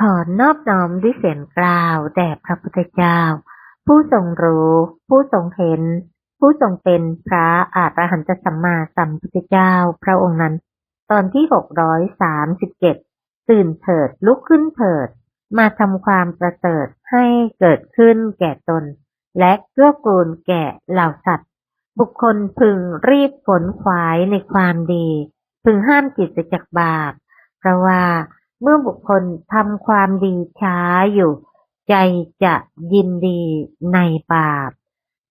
ขอนอบน้อมด้วยเสียงกล่าวแด่พระพุทธเจ้า ผู้ทรงรู้ ผู้ทรงเห็น ผู้ทรงเป็นพระอาหารหันตสัมมาสัมพุทธเจ้า พระองค์นั้น ตอนที่หกร้อยสามสิบเจ็ดตื่นเถิดลุกขึ้นเถิด มาทำความประเสริฐให้เกิดขึ้นแก่ตน และเกื้อกูลแก่เหล่าสัตว์ บุคคลพึงรีบขนขวายในความดี พึงห้ามจิตจากบาปเพราะว่า เมื่อบุคคลทำความดีช้าอยู่ ใจจะยินดีในบาป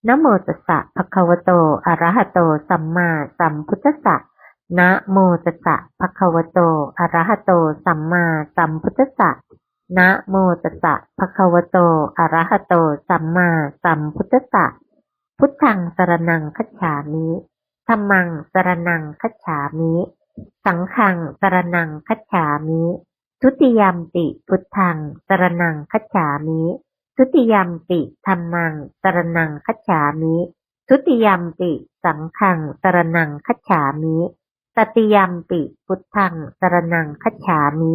นะโมตัสสะภะคะวะโตอะระหะโต สัมมาสัมพุทธัสสะนะโมตัสสะภะคะวะโตอะระหะโต สัมมาสัมพุทธัสสะนะโมตัสสะภะคะวะโตอะระหะโต สัมมาสัมพุทธัสสะพุทธังสรนังคัจฉามิธัมมังสรนังคัจฉามิ สังฆังสรนังคัจฉามิ ทุติยมปิพุทธังสรนังคัจฉามิ ทุติยมปิธรรมังสรนังคัจฉามิ ทุติยมปิสังฆังสรนังคัจฉามิ ตติยมปิพุทธังสรนังคัจฉามิ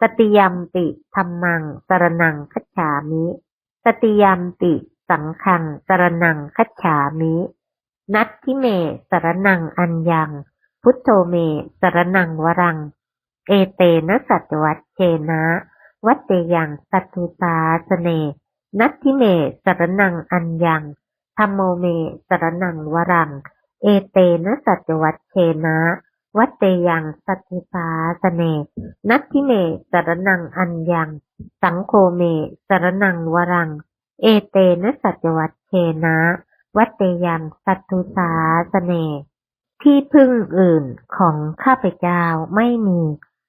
ตติยมปิธรรมังสรนังคัจฉามิ ตติยมปิสังฆังสรนังคัจฉามิ นัตทิเมสรนังอัญญัง พุทโธเมสรนังวรัง เอเตนะสัจวัต เชนะ วัตเตยังสัตตุตาสเน นัตทิเมสรนังอัญญังธรรมโมเมสรนังวรัง เอเตนะสัจวัตเชนะ วัตเตยังสัตตุตาสเน นัตทิเมสรนังอัญญัง สังโฆเมสรนังวรัง เอเตนะสัจวัตเชนะ วัตเตยังสัตตุตาสเน ที่พึ่งอื่นของข้าพเจ้าไม่มี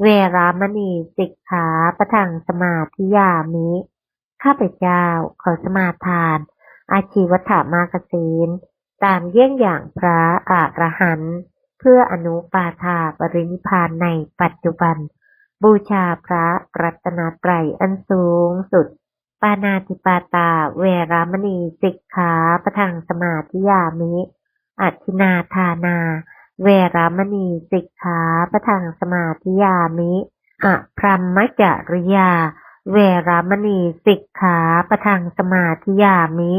เวรามณีสิกขาประทังสมาธิยามิ ข้าพเจ้าขอสมาทาน อาชีวัฏมากศีล ตามเยี่ยงอย่างพระอรหันต์เพื่ออนุปาทาปรินิพานในปัจจุบัน บูชาพระรัตนตรัยอันสูงสุด ปานาติปาตาเวรามณีสิกขาประทังสมาธิยามิ อัตินาทานา เวรามณีสิกขาประทังสมาธิยามิอะพรหมจริยา เวรามณีสิกขาประทังสมาธิยามิ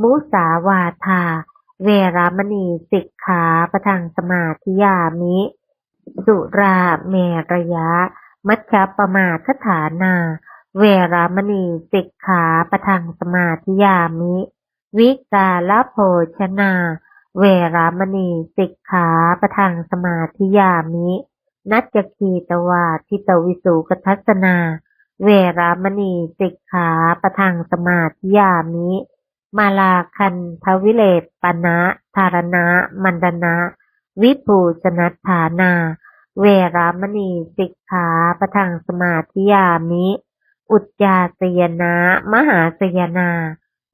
มุสาวาทา เวรามณีสิกขาประทังสมาธิยามิ สุราเมรยะ มัชฌปมาคฐานา เวรามณีสิกขาประทังสมาธิยามิ วิกาลโภชนา เวรามณีสิกขาประทังสมาธิยามิ นัจคีตวาทิตวิสุกทัศนา เวรามณีสิกขาประทังสมาธิยามิ มาลาคันทวิเลปปนะธารณะ มันดนะ วิปูชนัฐานา เวรามณีสิกขาประทังสมาธิยามิ อุจจาสยนะ มหาสยนา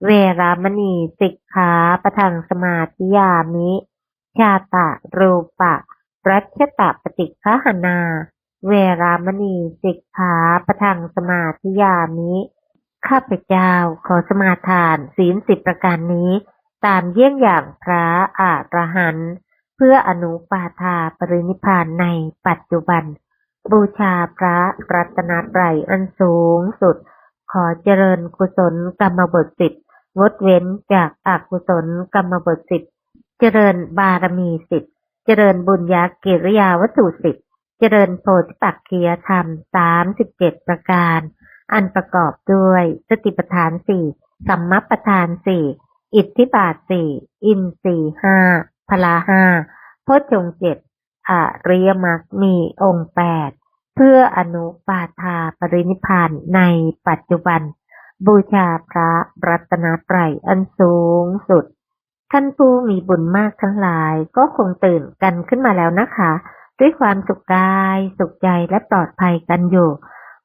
เวรามณีสิกขาประทังสมาธิยามิชาตะรูปะรัชตะปฏิฆหนา เวรามณีสิกขาประทังสมาธิยามิ ข้าพเจ้าขอสมาทานศีลสิบประการนี้ ตามเยี่ยงอย่างพระอาระหันต์เพื่ออนุปาทาปรินิพานในปัจจุบัน บูชาพระรัตนตรัยอันสูงสุด ขอเจริญกุศลกรรมบทสิบ งดเว้นจากอากุศลกรรมบทสิบเจริญบารมีสิบเจริญบุญญากิริยาวัตถุสิบเจริญโพธิปักคียธรรมสามสิบเจ็ดประการ อันประกอบด้วยสติปัฏฐานสี่สัมมัปปทานสี่อิทธิบาทสี่อินทรีห้าพลาห้าโพชฌงเจ็ดอริยมรรคมีองค์แปดเพื่ออนุปาทาปรินิพานในปัจจุบัน บูชาพระรัตนตรัยอันสูงสุด ท่านผู้มีบุญมากทั้งหลายก็คงตื่นกันขึ้นมาแล้วนะคะ ด้วยความสุขกาย สุขใจและปลอดภัยกันอยู่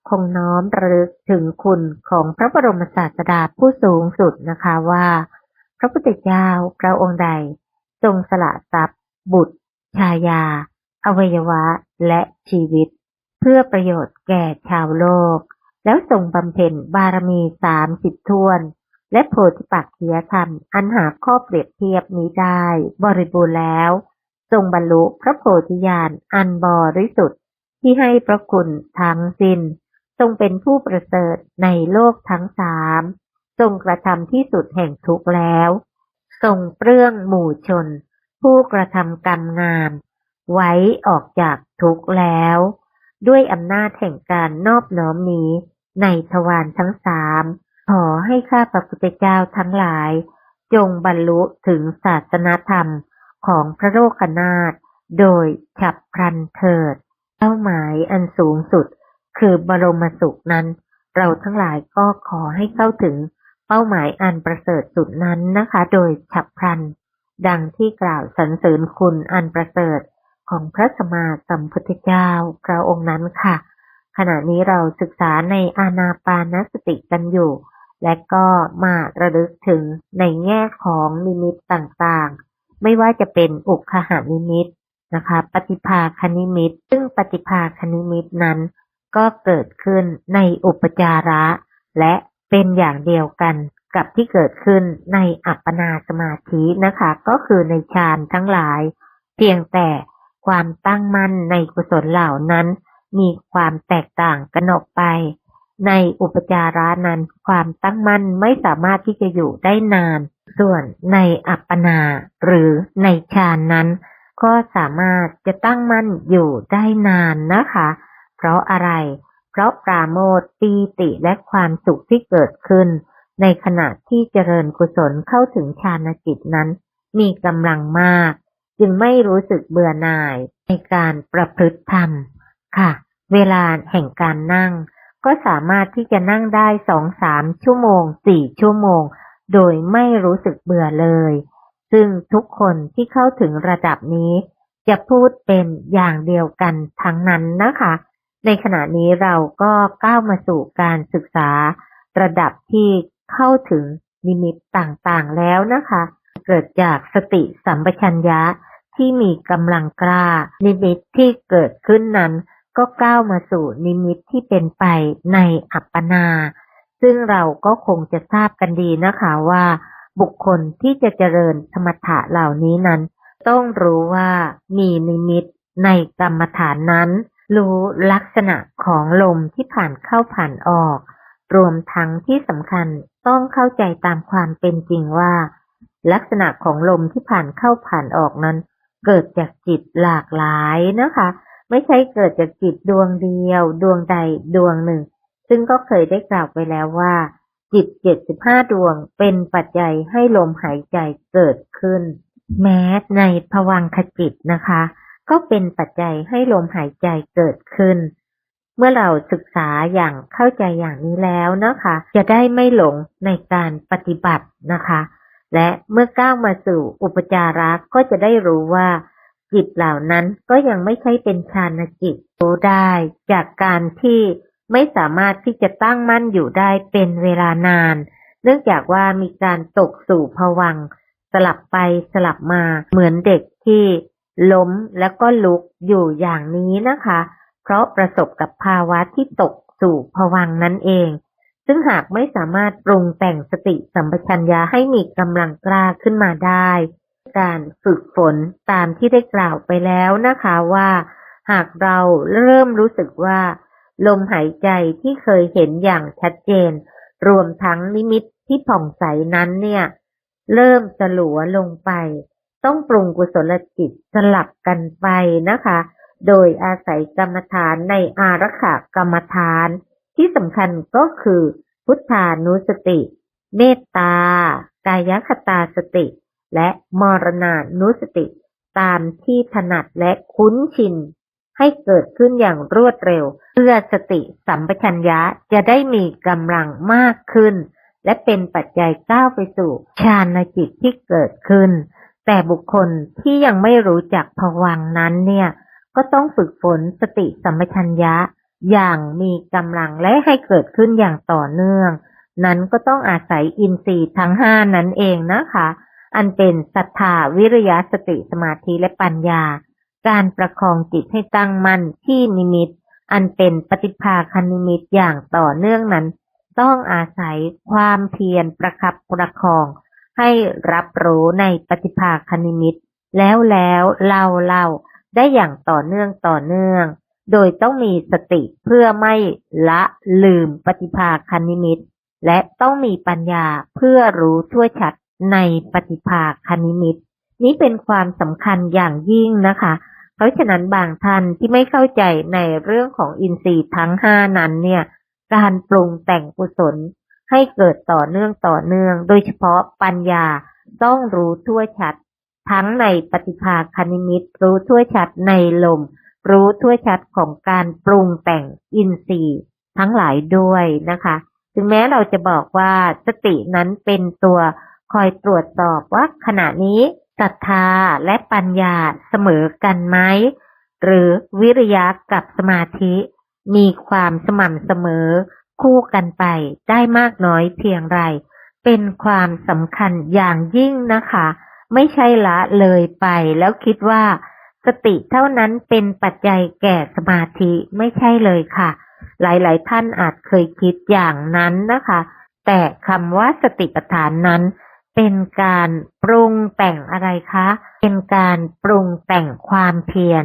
คงน้อมระลึกถึงคุณของพระบรมศาสดาผู้สูงสุดนะคะว่า พระพุทธเจ้าพระองค์ใด ทรงสละทรัพย์ บุตร ชายา อวัยวะและชีวิต เพื่อประโยชน์แก่ชาวโลก แล้วทรงบำเพ็ญบารมีสามสิบทวน และโพธิปักขียธรรม อันหาข้อเปรียบเทียบนี้ได้ บริบูรณ์แล้ว ทรงบรรลุพระโพธิญาณอันบริสุทธิ์ที่ให้พระคุณทั้งสิ้น ทรงเป็นผู้ประเสริฐในโลกทั้งสามทรงกระทำที่สุดแห่งทุกข์แล้ว ทรงเปลื้องหมู่ชน ผู้กระทำกรรมงาม ไว้ออกจากทุกข์แล้ว ด้วยอำนาจแห่งการนอบน้อมนี้ ในทวารทั้งสามขอให้ข้าพระพุทธเจ้าทั้งหลาย จงบรรลุถึงศาสนธรรมของพระโลกนาถโดยฉับพลันเถิดเป้าหมายอันสูงสุด คือบรมสุขนั้น เราทั้งหลายก็ขอให้เข้าถึงเป้าหมายอันประเสริฐสุดนั้นนะคะ โดยฉับพลัน ดังที่กล่าวสรรเสริญคุณอันประเสริฐของพระสมมาสัมพุทธเจ้าพระองค์นั้นค่ะ ขณะนี้เราศึกษาในอานาปานสติกันอยู่ และก็มาระลึกถึงในแง่ของนิมิตต่างๆ ไม่ว่าจะเป็นอุคหานิมิตนะคะ ปฏิภาคนิมิต ซึ่งปฏิภาคนิมิตนั้น ก็เกิดขึ้นในอุปจาระ และเป็นอย่างเดียวกันกับที่เกิดขึ้นในอัปปนาสมาธินะคะ ก็คือในฌานทั้งหลาย เพียงแต่ความตั้งมั่นในกุศลเหล่านั้น มีความแตกต่างกันออกไป ในอุปจาระนั้นความตั้งมั่นไม่สามารถที่จะอยู่ได้นาน ส่วนในอัปปนาหรือในฌานนั้น ก็สามารถจะตั้งมั่นอยู่ได้นานนะคะ เพราะอะไร เพราะปราโมทย์ปีติและความสุขที่เกิดขึ้น ในขณะที่เจริญกุศลเข้าถึงฌานจิตนั้น มีกำลังมาก จึงไม่รู้สึกเบื่อหน่ายในการประพฤติธรรมค่ะ เวลาแห่งการนั่ง ก็สามารถที่จะนั่งได้สองสามชั่วโมงสี่ชั่วโมง โดยไม่รู้สึกเบื่อเลย ซึ่งทุกคนที่เข้าถึงระดับนี้ จะพูดเป็นอย่างเดียวกันทั้งนั้นนะคะ ในขณะนี้เราก็ก้าวมาสู่การศึกษา ระดับที่เข้าถึงนิมิตต่างๆแล้วนะคะ เกิดจากสติสัมปชัญญะที่มีกำลังกล้านิมิตที่เกิดขึ้นนั้น ก็ก้าวมาสู่นิมิตที่เป็นไปในอัปปนา ซึ่งเราก็คงจะทราบกันดีนะคะว่า บุคคลที่จะเจริญสมถะเหล่านี้นั้น ต้องรู้ว่ามีนิมิตในกรรมฐานนั้น รู้ลักษณะของลมที่ผ่านเข้าผ่านออก รวมทั้งที่สำคัญต้องเข้าใจตามความเป็นจริงว่า ลักษณะของลมที่ผ่านเข้าผ่านออกนั้น เกิดจากจิตหลากหลายนะคะ ไม่ใช่เกิดจากจิตดวงเดียว ดวงใดดวงหนึ่ง ซึ่งก็เคยได้กล่าวไปแล้วว่า จิตเจ็ดสิบห้าดวงเป็นปัจจัยให้ลมหายใจเกิดขึ้น แม้ในภวังคจิตนะคะ ก็เป็นปัจจัยให้ลมหายใจเกิดขึ้น เมื่อเราศึกษาอย่างเข้าใจอย่างนี้แล้วนะคะ จะได้ไม่หลงในการปฏิบัตินะคะ และเมื่อก้าวมาสู่อุปจาระก็จะได้รู้ว่า จิตเหล่านั้นก็ยังไม่ใช่เป็นฌานจิตรู้ได้จากการที่ไม่สามารถที่จะตั้งมั่นอยู่ได้เป็นเวลานาน เนื่องจากว่ามีการตกสู่ภวังสลับไปสลับมาเหมือนเด็กที่ล้มแล้วก็ลุกอยู่อย่างนี้นะคะ เพราะประสบกับภาวะที่ตกสู่ภวังนั่นเอง ซึ่งหากไม่สามารถปรุงแต่งสติสัมปชัญญะให้มีกำลังกล้าขึ้นมาได้ การฝึกฝนตามที่ได้กล่าวไปแล้วนะคะว่า หากเราเริ่มรู้สึกว่า ลมหายใจที่เคยเห็นอย่างชัดเจน รวมทั้งนิมิตที่ผ่องใสนั้นเนี่ย เริ่มสลัวลงไป ต้องปรุงกุศลจิตสลับกันไปนะคะ โดยอาศัยกรรมฐานในอารักขากรรมฐาน ที่สำคัญก็คือ พุทธานุสติ เมตตากายคตาสติ และมรณานุสติ ตามที่ถนัดและคุ้นชิน ให้เกิดขึ้นอย่างรวดเร็ว เพื่อสติสัมปชัญญะจะได้มีกำลังมากขึ้น และเป็นปัจจัยก้าวไปสู่ฌานจิตที่เกิดขึ้น แต่บุคคลที่ยังไม่รู้จักผวังนั้นเนี่ย ก็ต้องฝึกฝนสติสัมปชัญญะอย่างมีกำลังและให้เกิดขึ้นอย่างต่อเนื่อง นั้นก็ต้องอาศัยอินทรีย์ทั้งห้านั่นเองนะคะ อันเป็นศรัทธาวิริยะสติสมาธิและปัญญา การประคองจิตให้ตั้งมั่นที่นิมิต อันเป็นปฏิภาคนิมิตอย่างต่อเนื่องนั้น ต้องอาศัยความเพียรประคับประคอง ให้รับรู้ในปฏิภาคนิมิต แล้วแล้วเล่าเล่าได้อย่างต่อเนื่องต่อเนื่อง โดยต้องมีสติเพื่อไม่ละลืมปฏิภาคนิมิต และต้องมีปัญญาเพื่อรู้ทั่วชัด ในปฏิภาคนิมิตนี้เป็นความสำคัญอย่างยิ่งนะคะ เพราะฉะนั้นบางท่านที่ไม่เข้าใจในเรื่องของอินทรีย์ทั้งห้านั้นเนี่ย การปรุงแต่งกุศลให้เกิดต่อเนื่องต่อเนื่อง โดยเฉพาะปัญญาต้องรู้ทั่วชัด ทั้งในปฏิภาคนิมิตรู้ทั่วชัดในลม รู้ทั่วชัดของการปรุงแต่งอินทรีย์ทั้งหลายด้วยนะคะ ถึงแม้เราจะบอกว่าสตินั้นเป็นตัว คอยตรวจสอบว่าขณะนี้ศรัทธาและปัญญาเสมอกันไหม หรือวิริยะกับสมาธิ มีความสม่ำเสมอ คู่กันไปได้มากน้อยเพียงไร เป็นความสำคัญอย่างยิ่งนะคะ ไม่ใช่ละเลยไปแล้วคิดว่า สติเท่านั้นเป็นปัจจัยแก่สมาธิไม่ใช่เลยค่ะ หลายๆ ท่านอาจเคยคิดอย่างนั้นนะคะ แต่คำว่าสติปัฏฐานนั้น เป็นการปรุงแต่งอะไรคะ เป็นการปรุงแต่งความเพียร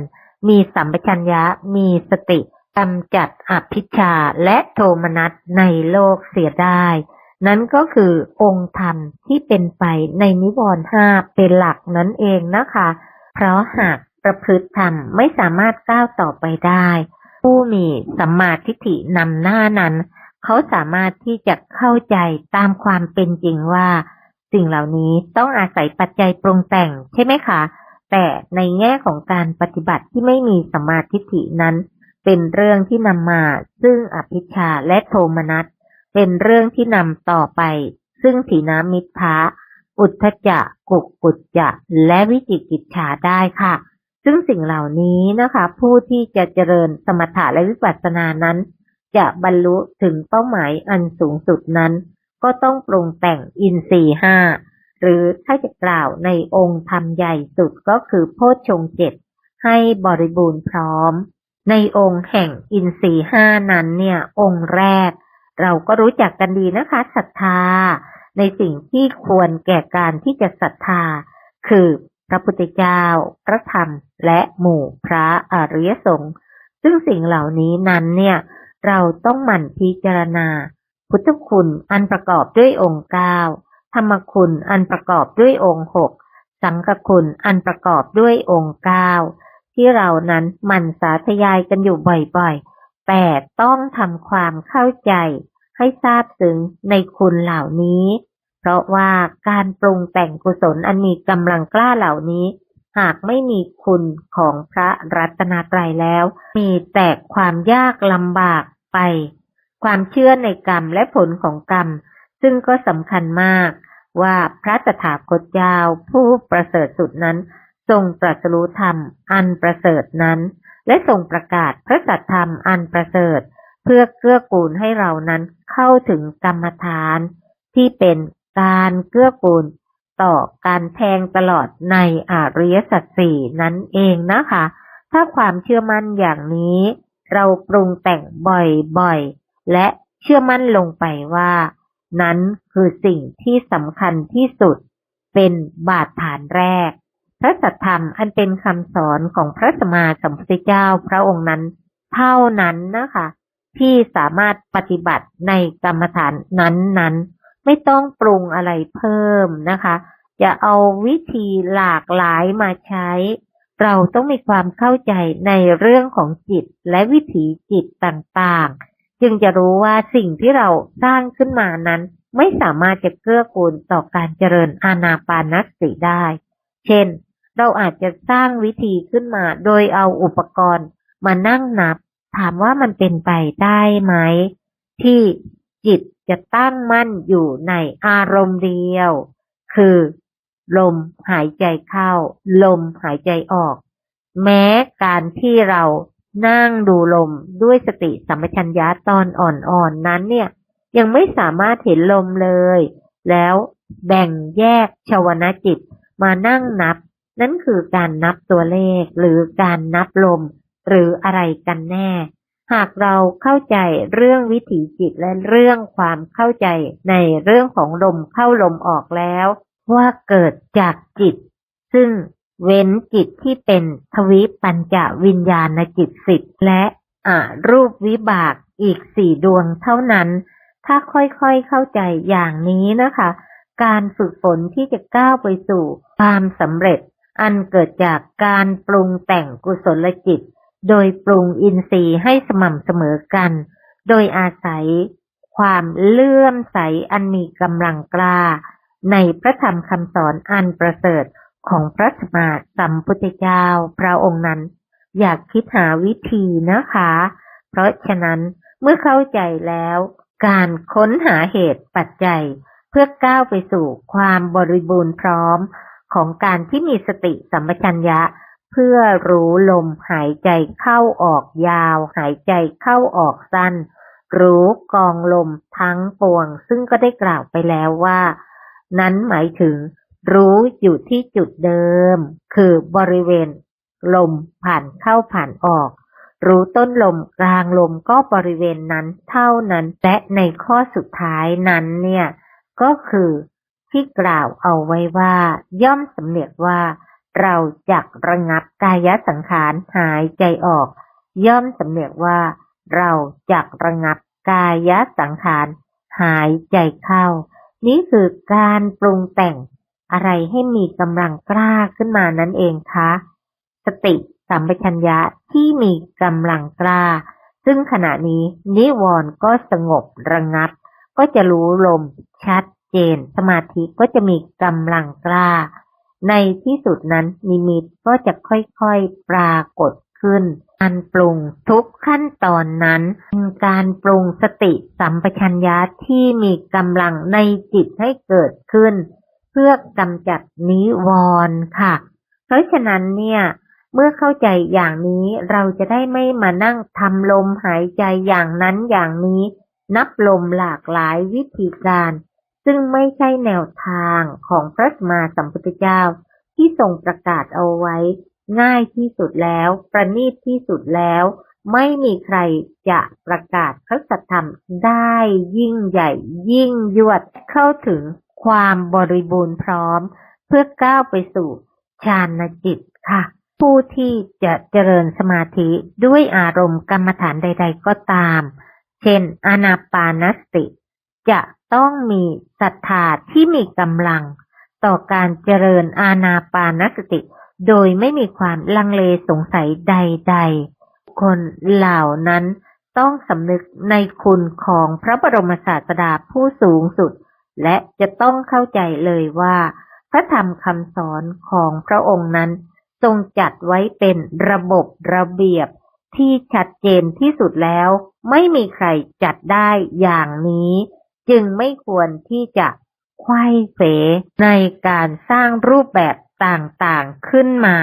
มีสัมปชัญญะ มีสติกำจัดอภิชาและโทมนัสในโลกเสียได้ นั่นก็คือองค์ธรรมที่เป็นไปในนิวรณ์ห้าเป็นหลักนั่นเองนะคะ เพราะหากประพฤติธรรมไม่สามารถก้าวต่อไปได้ ผู้มีสัมมาทิฏฐินำหน้านั้น เขาสามารถที่จะเข้าใจตามความเป็นจริงว่า สิ่งเหล่านี้ต้องอาศัยปัจจัยปรุงแต่งใช่ไหมคะ แต่ในแง่ของการปฏิบัติที่ไม่มีสัมมาทิฏฐินั้น เป็นเรื่องที่นำมาซึ่งอภิชาและโทมนัส เป็นเรื่องที่นำต่อไป ซึ่งถีนามิทะอุทธจะกุกกุจจะและวิจิกิจฉาได้ค่ะ ซึ่งสิ่งเหล่านี้นะคะ ผู้ที่จะเจริญสมถะและวิปัสสนานั้น จะบรรลุถึงเป้าหมายอันสูงสุดนั้น ก็ต้องปรุงแต่งอินทรีห้าหรือถ้าจะกล่าวในองค์ธรรมใหญ่สุดก็คือโพชฌงเจ็ดให้บริบูรณ์พร้อม ในองค์แห่งอินทรีห้านั้นเนี่ย องค์แรก เราก็รู้จักกันดีนะคะศรัทธา ในสิ่งที่ควรแก่การที่จะศรัทธา คือพระพุทธเจ้า พระธรรม และหมู่พระอริยสงฆ์ซึ่งสิ่งเหล่านี้นั้นเนี่ย เราต้องหมั่นพิจารณา พุทธคุณอันประกอบด้วยองค์เก้าธรรมคุณอันประกอบด้วยองค์หกสังฆคุณอันประกอบด้วยองค์เก้าที่เรานั้นหมันสาธยายกันอยู่บ่อยๆแต่ต้องทำความเข้าใจให้ทราบถึงในคุณเหล่านี้ เพราะว่าการปรุงแต่งกุศลอันมีกำลังกล้าเหล่านี้ หากไม่มีคุณของพระรัตนตรัยแล้ว มีแต่ความยากลำบากไป ความเชื่อในกรรมและผลของกรรม ซึ่งก็สำคัญมาก ว่าพระตถาคตเจ้าผู้ประเสริฐสุดนั้น ทรงตรัสรู้ธรรมอันประเสริฐนั้น และทรงประกาศพระสัทธรรมอันประเสริฐ เพื่อเกื้อกูลให้เรานั้นเข้าถึงกรรมฐาน ที่เป็นการเกื้อกูลต่อการแทงตลอดในอริยสัจสี่นั่นเองนะคะ ถ้าความเชื่อมั่นอย่างนี้ เราปรุงแต่งบ่อยๆ และเชื่อมั่นลงไปว่า นั้นคือสิ่งที่สำคัญที่สุด เป็นบาดฐานแรก พระสัทธรรมอันเป็นคำสอนของพระสมมาสัมพุทธเจ้าพระองค์นั้น เท่านั้นนะคะ ที่สามารถปฏิบัติในกรรมฐานนั้นๆ ไม่ต้องปรุงอะไรเพิ่มนะคะจะเอาวิธีหลากหลายมาใช้ เราต้องมีความเข้าใจในเรื่องของจิตและวิถีจิตต่างๆ จึงจะรู้ว่าสิ่งที่เราสร้างขึ้นมานั้น ไม่สามารถจะเกื้อกูลต่อการเจริญอานาปานสติได้ เช่น เราอาจจะสร้างวิธีขึ้นมา โดยเอาอุปกรณ์มานั่งนับ ถามว่ามันเป็นไปได้ไหม ที่จิตจะตั้งมั่นอยู่ในอารมณ์เดียว คือ ลมหายใจเข้า ลมหายใจออก แม้การที่เรา นั่งดูลมด้วยสติสัมปชัญญะตอนอ่อนๆนนั้นเนี่ย ยังไม่สามารถเห็นลมเลย แล้วแบ่งแยกชวนาจิตมานั่งนับ นั่นคือการนับตัวเลขหรือการนับลม หรืออะไรกันแน่ หากเราเข้าใจเรื่องวิถีจิตและเรื่องความเข้าใจในเรื่องของลมเข้าลมออกแล้ว ว่าเกิดจากจิต ซึ่ง เว้นจิตที่เป็นทวิปัญจวิญญาณจิตสิบและอรูปวิบากอีกสี่ดวงเท่านั้น ถ้าค่อยๆเข้าใจอย่างนี้นะคะ การฝึกฝนที่จะก้าวไปสู่ความสำเร็จ อันเกิดจากการปรุงแต่งกุศลจิต โดยปรุงอินทรีย์ให้สม่ำเสมอกัน โดยอาศัยความเลื่อมใสอันมีกำลังกล้า ในพระธรรมคำสอนอันประเสริฐ ของพระสมมาสัมพุทธเจ้าพระองค์นั้น อยากคิดหาวิธีนะคะ เพราะฉะนั้นเมื่อเข้าใจแล้ว การค้นหาเหตุปัจจัย เพื่อก้าวไปสู่ความบริบูรณ์พร้อม ของการที่มีสติสัมปชัญญะ เพื่อรู้ลมหายใจเข้าออกยาว หายใจเข้าออกสั้น รู้กองลมทั้งปวง ซึ่งก็ได้กล่าวไปแล้วว่า นั้นหมายถึง รู้อยู่ที่จุดเดิม คือบริเวณ ลมผ่านเข้าผ่านออก รู้ต้นลมกลางลมก็บริเวณนั้นเท่านั้น และในข้อสุดท้ายนั้นเนี่ย ก็คือที่กล่าวเอาไว้ว่า ย่อมสำเนียกว่า เราจักระงับกายสังขารหายใจออก ย่อมสำเนียกว่า เราจักระงับกายสังขารหายใจเข้า นี่คือการปรุงแต่ง อะไรให้มีกำลังกล้าขึ้นมานั่นเองคะ สติสัมปชัญญะที่มีกำลังกล้า ซึ่งขณะนี้นิวรณ์ก็สงบระงับ ก็จะรู้ลมชัดเจน สมาธิก็จะมีกำลังกล้า ในที่สุดนั้นนิมิตก็จะค่อยๆปรากฏขึ้นการปรุงทุกขั้นตอนนั้นเป็นการปรุงสติสัมปชัญญะที่มีกำลังในจิตให้เกิดขึ้น พื่อกำจัดนิวรณ์ค่ะ เพราะฉะนั้นเนี่ยเมื่อเข้าใจอย่างนี้เราจะได้ไม่มานั่งทำลมหายใจอย่างนั้นอย่างนี้ นับลมหลากหลายวิธีการ ซึ่งไม่ใช่แนวทางของพระสมมาสัมพุทธเจ้า ที่ทรงประกาศเอาไว้ ง่ายที่สุดแล้ว ประณีตที่สุดแล้ว ไม่มีใครจะประกาศพระสัทธรรมได้ยิ่งใหญ่ยิ่งยวดเข้าถึง ความบริบูรณ์พร้อม เพื่อก้าวไปสู่ฌานจิตค่ะ ผู้ที่จะเจริญสมาธิด้วยอารมณ์กรรมฐานใด ๆ ก็ตาม เช่นอนาปานสติ จะต้องมีศรัทธาที่มีกำลัง ต่อการเจริญอาณาปานสติ โดยไม่มีความลังเลสงสัยใด ๆ คนเหล่านั้นต้องสำนึกในคุณของพระบรมศาสดาผู้สูงสุด และจะต้องเข้าใจเลยว่า พระธรรมคำสอนของพระองค์นั้น ทรงจัดไว้เป็นระบบระเบียบที่ชัดเจนที่สุดแล้ว ไม่มีใครจัดได้อย่างนี้ จึงไม่ควรที่จะไขว้เขวในการสร้างรูปแบบต่างๆขึ้นมา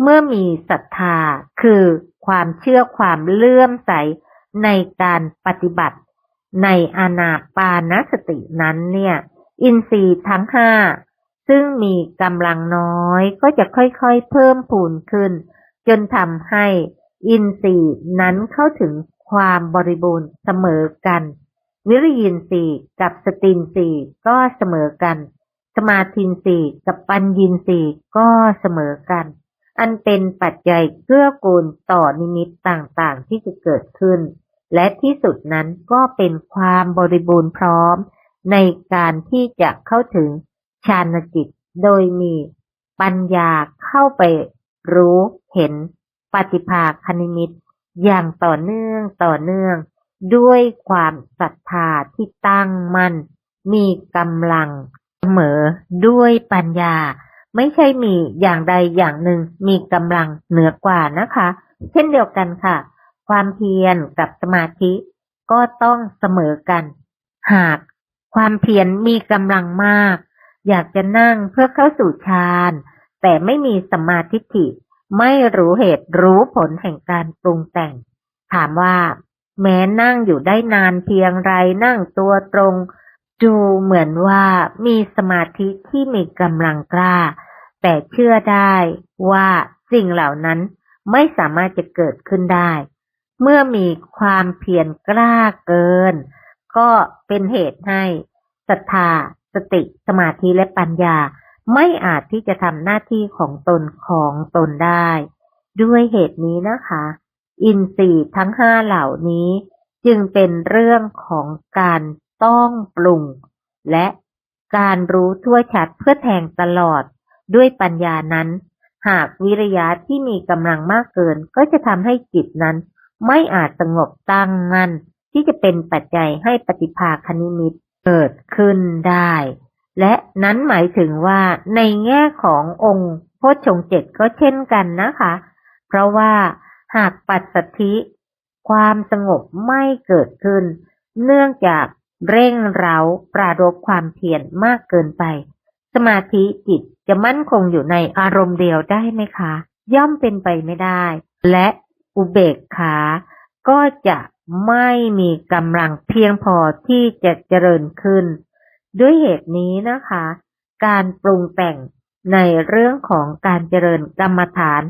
เมื่อมีศรัทธาคือความเชื่อความเลื่อมใสในการปฏิบัติ ในอานาปานสตินั้นเนี่ย อินทรีย์ทั้งห้าซึ่งมีกำลังน้อยก็จะค่อยๆเพิ่มพูนขึ้น จนทำให้อินทรีย์นั้นเข้าถึงความบริบูรณ์เสมอกัน วิริยินทรีย์กับสตินทรีย์ก็เสมอกัน สมาธินทรีย์กับปัญญินทรีย์ก็เสมอกัน อันเป็นปัจจัยเกื้อกูลต่อนิมิตต่างๆที่จะเกิดขึ้น และที่สุดนั้นก็เป็นความบริบูรณ์พร้อม ในการที่จะเข้าถึงฌานจิต โดยมีปัญญาเข้าไปรู้เห็นปฏิภาคณิมิตอย่างต่อเนื่องต่อเนื่อง ด้วยความศรัทธาที่ตั้งมั่นมีกำลังเสมอด้วยปัญญา ไม่ใช่มีอย่างใดอย่างหนึ่งมีกำลังเหนือกว่านะคะ เช่นเดียวกันค่ะ ความเพียรกับสมาธิก็ต้องเสมอกัน หากความเพียรมีกำลังมาก อยากจะนั่งเพื่อเข้าสู่ฌานแต่ไม่มีสมาธิฐิไม่รู้เหตุรู้ผลแห่งการปรุงแต่ง ถามว่า แม้นั่งอยู่ได้นานเพียงไรนั่งตัวตรงดูเหมือนว่ามีสมาธิที่มีกำลังกล้า แต่เชื่อได้ว่าสิ่งเหล่านั้นไม่สามารถจะเกิดขึ้นได้ เมื่อมีความเพียรกล้าเกิน ก็เป็นเหตุให้ศรัทธา สติ สมาธิและปัญญา ไม่อาจที่จะทำหน้าที่ของตนของตนได้ ด้วยเหตุนี้นะคะ อินทรีย์ทั้งห้าเหล่านี้ จึงเป็นเรื่องของการต้องปรุง และการรู้ทั่วชัดเพื่อแทงตลอดด้วยปัญญานั้น หากวิริยะที่มีกำลังมากเกินก็จะทำให้จิตนั้น ไม่อาจสงบตั้งมั่นที่จะเป็นปัจจัยให้ปฏิภาคณิมิตเกิดขึ้นได้ และนั้นหมายถึงว่าในแง่ขององค์โพชงเจ็ดก็เช่นกันนะคะ เพราะว่าหากปัจสัทธิความสงบไม่เกิดขึ้น เนื่องจากเร่งเร้าปรารบความเพียรมากเกินไป สมาธิจิตจะมั่นคงอยู่ในอารมณ์เดียวได้ไหมคะ ย่อมเป็นไปไม่ได้ และ อุเบกขา ก็จะไม่มีกำลังเพียงพอที่จะเจริญขึ้น ด้วยเหตุนี้นะคะ การปรุงแต่งในเรื่องของการเจริญกรรมฐาน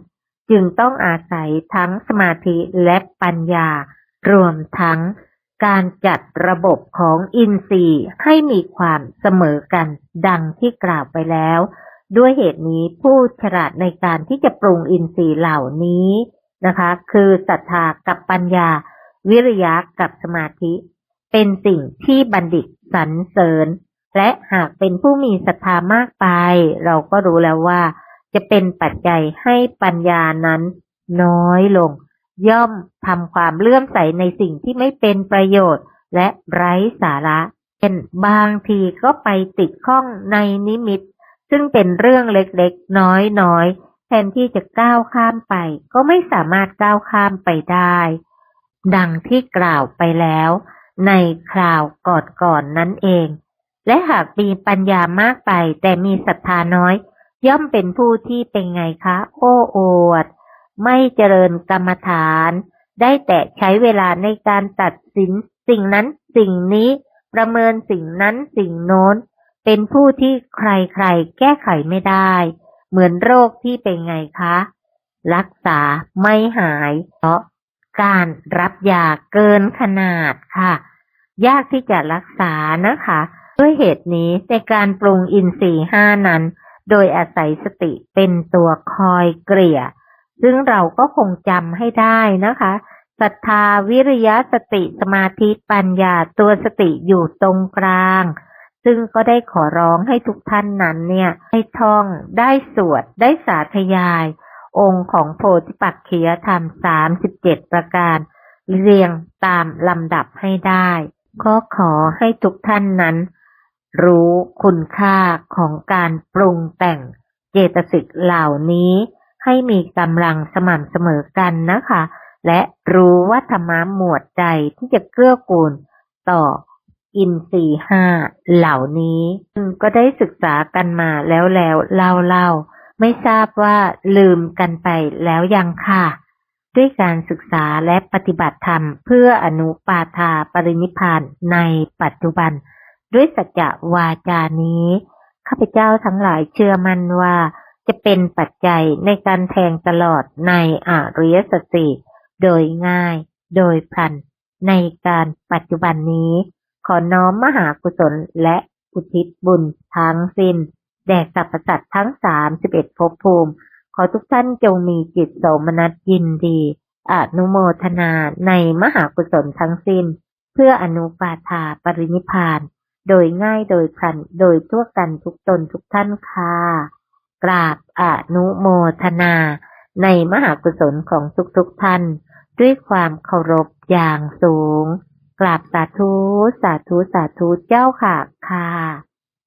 จึงต้องอาศัยทั้งสมาธิและปัญญา รวมทั้งการจัดระบบของอินทรีย์ให้มีความเสมอกันดังที่กล่าวไปแล้ว ด้วยเหตุนี้ผู้ฉลาดในการที่จะปรุงอินทรีย์เหล่านี้ นะคะ คือศรัทธากับปัญญา วิริยะกับสมาธิ เป็นสิ่งที่บัณฑิตสรรเสริญ และหากเป็นผู้มีศรัทธามากไป เราก็รู้แล้วว่า จะเป็นปัจจัยให้ปัญญานั้นน้อยลง ย่อมทำความเลื่อมใสในสิ่งที่ไม่เป็นประโยชน์ และไร้สาระเป็นบางทีก็ไปติดข้องในนิมิต ซึ่งเป็นเรื่องเล็กๆ น้อยๆ แทนที่จะก้าวข้ามไป ก็ไม่สามารถก้าวข้ามไปได้ ดังที่กล่าวไปแล้ว ในคราวก่อนๆนนั่นเอง และหากมีปัญญามากไป แต่มีศรัทธาน้อย ย่อมเป็นผู้ที่เป็นไงคะ โอ้อดไม่เจริญกรรมฐาน ได้แต่ใช้เวลาในการตัดสินสิ่งนั้นสิ่งนี้ประเมินสิ่งนั้นสิ่งโน้น เป็นผู้ที่ใครๆ แก้ไขไม่ได้ เหมือนโรคที่เป็นไงคะ รักษาไม่หายเพราะการรับยาเกินขนาดค่ะ ยากที่จะรักษานะคะ ด้วยเหตุนี้ในการปรุงอินทรีย์ห้านั้น โดยอาศัยสติเป็นตัวคอยเกลี่ย ซึ่งเราก็คงจำให้ได้นะคะศรัทธาวิริยะสติสมาธิปัญญาตัวสติอยู่ตรงกลาง ซึ่งก็ได้ขอร้องให้ทุกท่านนั้นเนี่ยให้ท่องได้สวดได้สาธยาย องค์ของโพธิปักขียธรรมสามสิบเจ็ดประการ เรียงตามลำดับให้ได้ก็ขอให้ทุกท่านนั้น รู้คุณค่าของการปรุงแต่งเจตสิกเหล่านี้ ให้มีกำลังสม่ำเสมอกันนะคะ และรู้ว่าธรรมะหมวดใดที่จะเกื้อกูลต่อ อินทรีห้าเหล่านี้ก็ได้ศึกษากันมาแล้วแล้วเล่าเล่าไม่ทราบว่าลืมกันไปแล้วยังค่ะ ด้วยการศึกษาและปฏิบัติธรรม เพื่ออนุปาทาปรินิพานในปัจจุบัน ด้วยสัจจะวาจานี้ข้าพเจ้าทั้งหลายเชื่อมั่นว่าจะเป็นปัจจัยในการแทงตลอดในอริยสัจสี่โดยง่าย โดยพลัน ในการปัจจุบันนี้ ขอน้อมมหากุศลและอุทิศบุญทั้งสิ้น แด่สรรพสัตว์ทั้งสามสิบเอ็ดภพภูมิ ขอทุกท่านจงมีจิตโสมนัสยินดีอนุโมทนาในมหากุศลทั้งสิ้น เพื่ออนุปาทาปรินิพานโดยง่ายโดยพลันโดยทั่วกันทุกตนทุกท่านค่ะกราบอนุโมทนา ในมหากุศลของทุกๆทท่าน ด้วยความเคารพอย่างสูง กราบสาธุ สาธุ สาธุเจ้าค่ะ ค่ะ